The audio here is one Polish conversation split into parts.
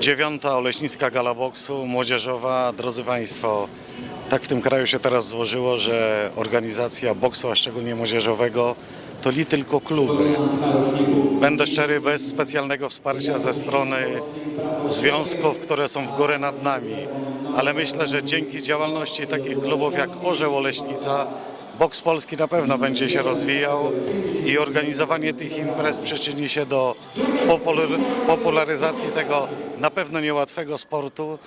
Dziewiąta Oleśnicka Gala Boksu Młodzieżowa. Drodzy Państwo, tak w tym kraju się teraz złożyło, że organizacja boksu, a szczególnie młodzieżowego, to li tylko kluby. Będę szczery, bez specjalnego wsparcia ze strony związków, które są w górę nad nami. Ale myślę, że dzięki działalności takich klubów jak Orzeł Oleśnica, boks polski na pewno będzie się rozwijał i organizowanie tych imprez przyczyni się do popular- popularyzacji tego na pewno niełatwego sportu,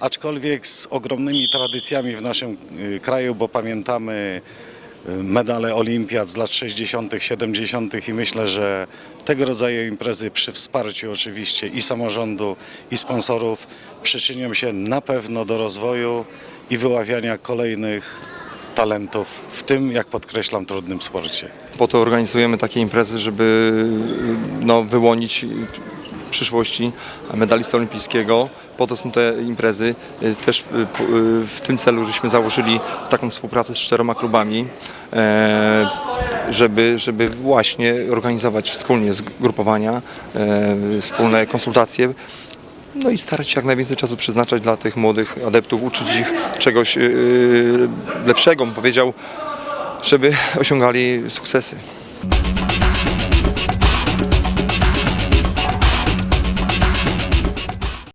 aczkolwiek z ogromnymi tradycjami w naszym y, kraju, bo pamiętamy y, medale olimpiad z lat 60., 70. i myślę, że tego rodzaju imprezy przy wsparciu oczywiście i samorządu, i sponsorów przyczynią się na pewno do rozwoju i wyławiania kolejnych talentów w tym, jak podkreślam, trudnym sporcie. Po to organizujemy takie imprezy, żeby no, wyłonić przyszłości medalistę olimpijskiego. Po to są te imprezy. Też y, y, w tym celu, żeśmy założyli taką współpracę z czteroma klubami, e, żeby, żeby właśnie organizować wspólnie zgrupowania, e, wspólne konsultacje, no i starać się jak najwięcej czasu przeznaczać dla tych młodych adeptów, uczyć ich czegoś yy, lepszego, bym powiedział, żeby osiągali sukcesy.